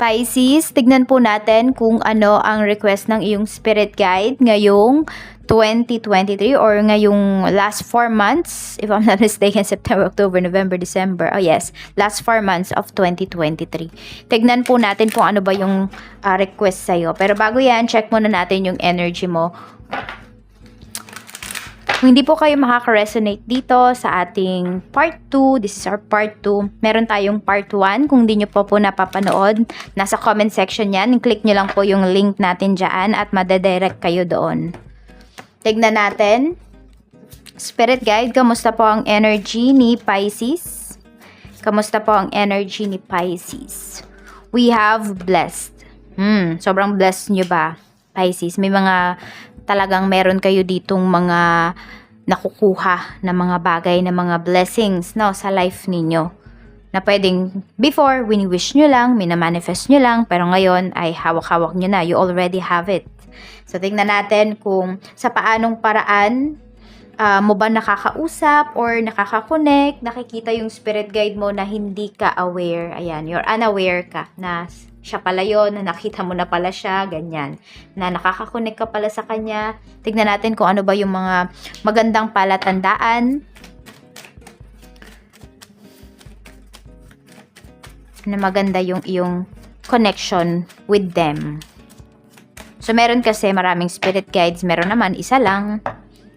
Pisces, tignan po natin kung ano ang request ng iyong spirit guide ngayong 2023 or ngayong last 4 months, if I'm not mistaken, September, October, November, December. Oh yes, last 4 months of 2023. Tignan po natin kung ano ba yung ah, request sa'yo. Pero bago yan, check muna natin yung energy mo. Kung hindi po kayo makaka-resonate dito sa ating part 2, this is our part 2. Meron tayong part 1. Kung hindi nyo po po napapanood, nasa comment section yan. Click nyo lang po yung link natin dyan at madedirect kayo doon. Tignan natin. Spirit guide, kamusta po ang energy ni Pisces? Kamusta po ang energy ni Pisces? We have blessed. Hmm, sobrang blessed nyo ba, Pisces? May mga talagang meron kayo ditong mga nakukuha na mga bagay na mga blessings no sa life ninyo. Na pwedeng before wini-wish nyo lang, minamanifest nyo lang pero ngayon ay hawak-hawak nyo na. You already have it. So tingnan natin kung sa paanong paraan ah, mo ba nakakausap or nakaka-connect, nakikita yung spirit guide mo na hindi ka aware. Ayan, you're unaware ka na siya pala yon na nakita mo na pala siya, ganyan. Na nakaka-connect ka pala sa kanya. Tignan natin kung ano ba yung mga magandang palatandaan na maganda yung iyong connection with them. So, meron kasi maraming spirit guides. Meron naman isa lang.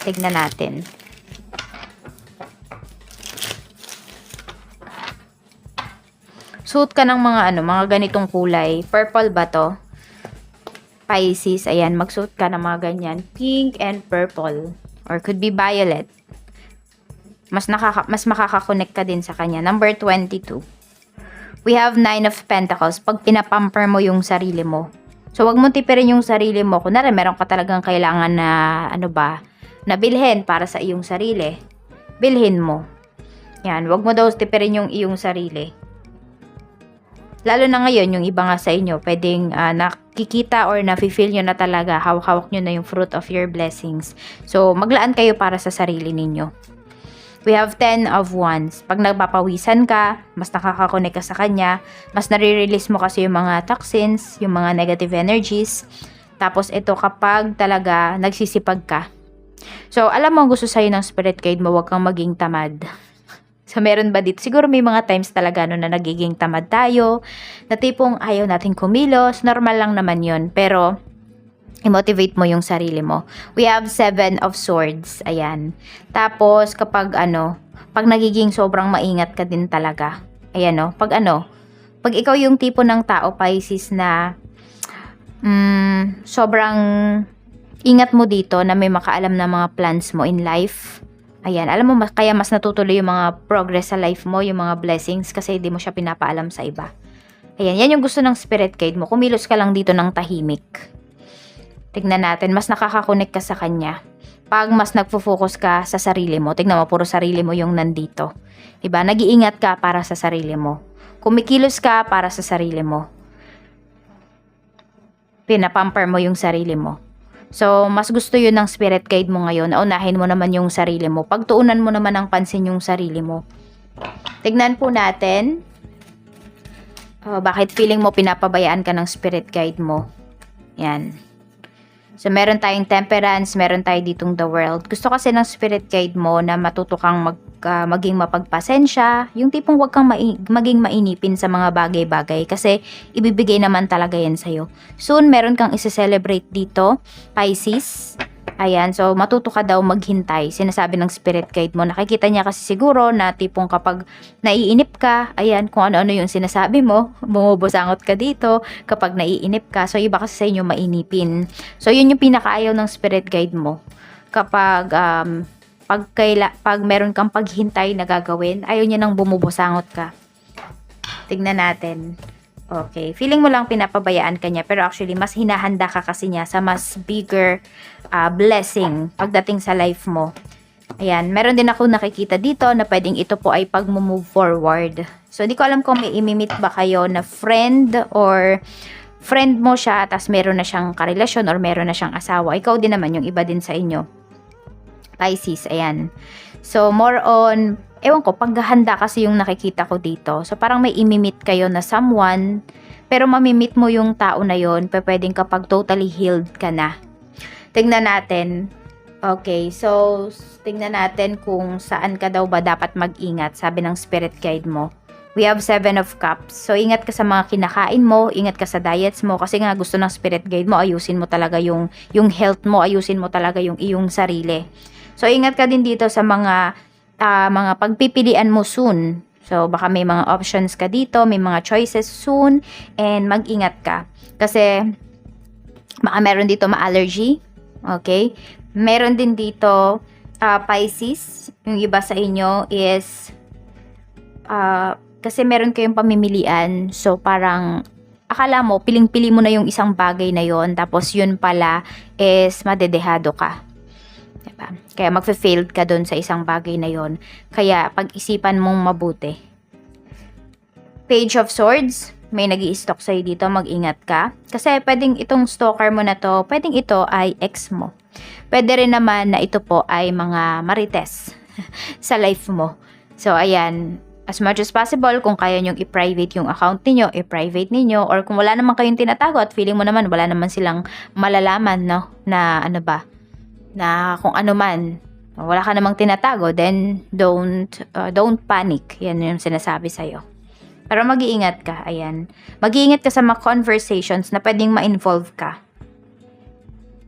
Tignan natin. Suot ka ng mga ano, mga ganitong kulay. Purple ba to? Pisces, ayan, magsuot ka ng mga ganyan. Pink and purple. Or could be violet. Mas, nakaka mas makakakonect ka din sa kanya. Number 22. We have Nine of Pentacles. Pag pinapamper mo yung sarili mo. So, wag mo tipirin yung sarili mo. Kunwari, meron ka talagang kailangan na, ano ba, na bilhin para sa iyong sarili. Bilhin mo. Yan, wag mo daw tipirin yung iyong sarili. Lalo na ngayon, yung iba nga sa inyo, pwedeng ah, nakikita or nafe-feel nyo na talaga, hawak-hawak nyo na yung fruit of your blessings. So, maglaan kayo para sa sarili ninyo. We have 10 of wands. Pag nagpapawisan ka, mas nakakakonek ka sa kanya, mas nare-release mo kasi yung mga toxins, yung mga negative energies. Tapos ito kapag talaga nagsisipag ka. So, alam mo ang gusto sa'yo ng spirit guide mo, huwag kang maging tamad. So, meron ba dito? Siguro may mga times talaga no, na nagiging tamad tayo, na tipong ayaw natin kumilos, normal lang naman yon Pero, i-motivate mo yung sarili mo. We have seven of swords. Ayan. Tapos, kapag ano, pag nagiging sobrang maingat ka din talaga. Ayan no, pag ano, pag ikaw yung tipo ng tao, Pisces, na mm, sobrang ingat mo dito na may makaalam na mga plans mo in life. Ayan, alam mo, mas- kaya mas natutuloy yung mga progress sa life mo, yung mga blessings, kasi di mo siya pinapaalam sa iba. Ayan, yan yung gusto ng spirit guide mo. Kumilos ka lang dito ng tahimik. Tignan natin, mas nakakakonek ka sa kanya. Pag mas nagfo-focus ka sa sarili mo, tignan mo, puro sarili mo yung nandito. Diba? Nag-iingat ka para sa sarili mo. Kumikilos ka para sa sarili mo. Pinapamper mo yung sarili mo. So, mas gusto yun ng spirit guide mo ngayon. Unahin mo naman yung sarili mo. Pagtuunan mo naman ng pansin yung sarili mo. Tignan po natin. Oh, bakit feeling mo pinapabayaan ka ng spirit guide mo? Yan. So, meron tayong temperance, meron tayo ditong the world. Gusto kasi ng spirit guide mo na matuto kang mag, ah, maging mapagpasensya. Yung tipong wag kang mai- maging mainipin sa mga bagay-bagay kasi ibibigay naman talaga yan sa'yo. Soon, meron kang isi-celebrate dito, Pisces. Ayan, so matuto ka daw maghintay. Sinasabi ng spirit guide mo. Nakikita niya kasi siguro na tipong kapag naiinip ka, ayan, kung ano-ano yung sinasabi mo, bumubusangot ka dito kapag naiinip ka. So, iba kasi sa inyo mainipin. So, yun yung pinakaayaw ng spirit guide mo. Kapag, um, pag, kaila, pag meron kang paghintay na gagawin, ayaw niya nang bumubusangot ka. Tignan natin. Okay. Feeling mo lang pinapabayaan ka niya, pero actually, mas hinahanda ka kasi niya sa mas bigger ah, blessing pagdating sa life mo. Ayan, meron din ako nakikita dito na pwedeng ito po ay pag-move forward. So, hindi ko alam kung may imimit ba kayo na friend or friend mo siya, tas meron na siyang karelasyon or meron na siyang asawa. Ikaw din naman, yung iba din sa inyo. Pisces, ayan. So, more on, ewan ko, paghahanda kasi yung nakikita ko dito. So, parang may imimit kayo na someone, pero mamimit mo yung tao na yon, pwedeng kapag totally healed ka na. Tingnan natin. Okay, so tingnan natin kung saan ka daw ba dapat mag-ingat, sabi ng spirit guide mo. We have seven of cups. So, ingat ka sa mga kinakain mo, ingat ka sa diets mo, kasi nga gusto ng spirit guide mo, ayusin mo talaga yung, yung health mo, ayusin mo talaga yung iyong sarili. So, ingat ka din dito sa mga, ah, mga pagpipilian mo soon. So, baka may mga options ka dito, may mga choices soon, and mag-ingat ka. Kasi, baka meron dito ma-allergy, okay? Meron din dito, ah, Pisces, yung iba sa inyo is, ah, kasi meron kayong pamimilian, so parang akala mo, piling-pili mo na yung isang bagay na yon tapos yun pala is madedehado ka. Diba? Kaya magfe-failed ka doon sa isang bagay na yon Kaya pag-isipan mong mabuti. Page of Swords, may nag stock sa'yo dito, mag-ingat ka. Kasi pwedeng itong stalker mo na to, pwedeng ito ay ex mo. Pwede rin naman na ito po ay mga marites sa life mo. So, ayan, as much as possible, kung kaya nyong i-private yung account niyo, i-private ninyo, or kung wala naman kayong tinatago at feeling mo naman wala naman silang malalaman, no, na ano ba, na kung ano man, wala ka namang tinatago, then don't, uh, don't panic. Yan yung sinasabi sa'yo. Pero mag-iingat ka, ayan. Mag-iingat ka sa mga conversations na pwedeng ma-involve ka.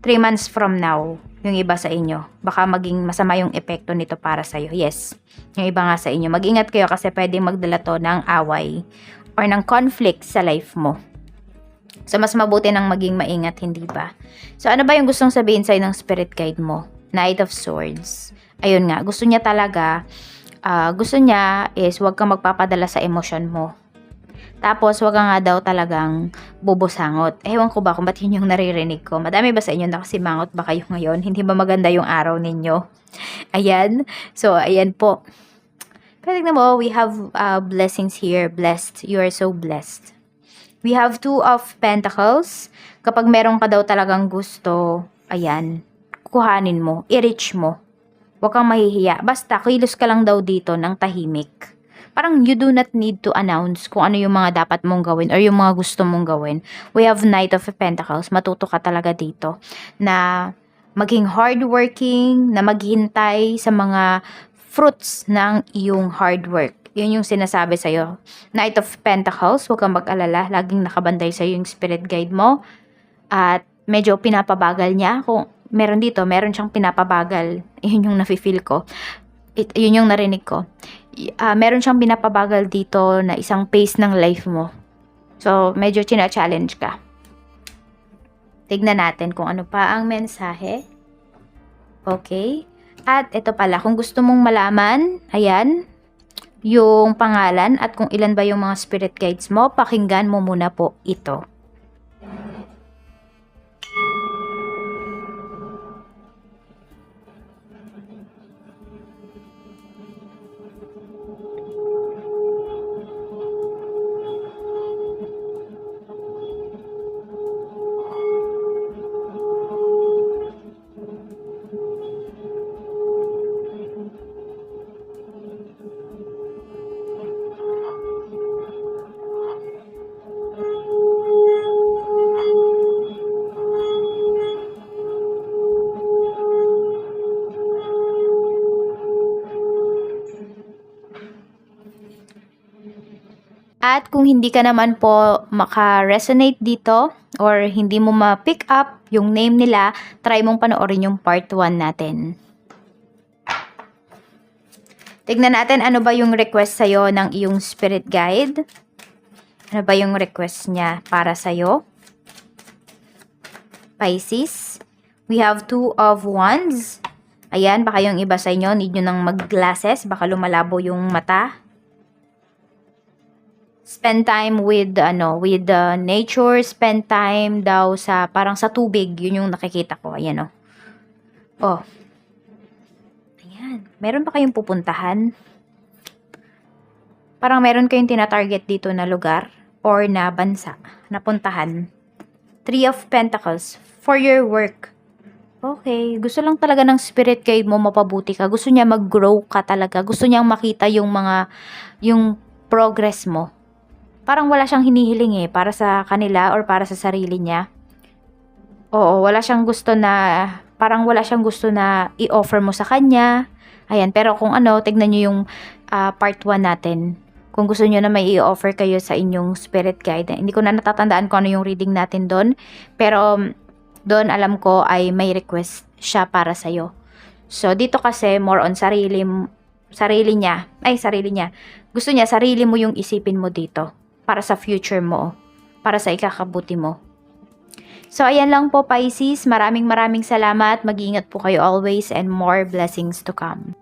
Three months from now, yung iba sa inyo, baka maging masama yung epekto nito para sa'yo. Yes, yung iba nga sa inyo. Mag-ingat kayo kasi pwedeng magdala to ng away or ng conflict sa life mo. So, mas mabuti nang maging maingat, hindi ba? So, ano ba yung gustong sabihin sa'yo ng spirit guide mo? Knight of Swords. Ayun nga, gusto niya talaga, ah, gusto niya is huwag kang magpapadala sa emosyon mo. Tapos, wag ka nga daw talagang bubusangot. Ewan ko ba kung ba't yun yung naririnig ko. Madami ba sa inyo nakasimangot ba kayo ngayon? Hindi ba maganda yung araw ninyo? Ayan. So, ayan po. Pero tignan mo, we have uh, blessings here. Blessed. You are so blessed. We have two of pentacles. Kapag meron ka daw talagang gusto, ayan, kuhanin mo, i-reach mo. Huwag kang mahihiya. Basta, kilos ka lang daw dito ng tahimik parang you do not need to announce kung ano yung mga dapat mong gawin or yung mga gusto mong gawin. We have Knight of Pentacles. Matuto ka talaga dito na maging hardworking, na maghintay sa mga fruits ng iyong hard work. Yun yung sinasabi sa'yo. Knight of Pentacles, huwag kang mag-alala. Laging nakabantay sa'yo yung spirit guide mo. At medyo pinapabagal niya. Kung meron dito, meron siyang pinapabagal. Yun yung nafe-feel ko. It, yun yung narinig ko uh, meron siyang pinapabagal dito na isang pace ng life mo. So, medyo china-challenge ka. Tignan natin kung ano pa ang mensahe. Okay. At ito pala, kung gusto mong malaman, ayan, yung pangalan at kung ilan ba yung mga spirit guides mo, pakinggan mo muna po ito. At kung hindi ka naman po maka-resonate dito or hindi mo ma-pick up yung name nila, try mong panoorin yung part 1 natin. Tignan natin ano ba yung request sa'yo ng iyong spirit guide. Ano ba yung request niya para sa'yo? Pisces. We have two of wands. Ayan, baka yung iba sa inyo, need nyo ng mag-glasses. Baka lumalabo yung mata spend time with ano with the uh, nature spend time daw sa parang sa tubig yun yung nakikita ko ayan oh. Oh. Ayan. Meron ba kayong pupuntahan? Parang meron kayong tina-target dito na lugar or na bansa na puntahan. Three of pentacles. For your work. Okay, gusto lang talaga ng spirit guide mo mapabuti ka. Gusto niya mag-grow ka talaga. Gusto niyang makita yung mga yung progress mo parang wala siyang hinihiling eh para sa kanila or para sa sarili niya. Oo, wala siyang gusto na parang wala siyang gusto na i-offer mo sa kanya. Ayan, pero kung ano, tignan niyo yung ah, part 1 natin. Kung gusto niyo na may i-offer kayo sa inyong spirit guide. Hindi ko na natatandaan kung ano yung reading natin doon. Pero um, doon alam ko ay may request siya para sa iyo. So dito kasi more on sarili sarili niya. Ay, sarili niya. Gusto niya sarili mo yung isipin mo dito para sa future mo, para sa ikakabuti mo. So ayan lang po Pisces, maraming maraming salamat. Mag-iingat po kayo always and more blessings to come.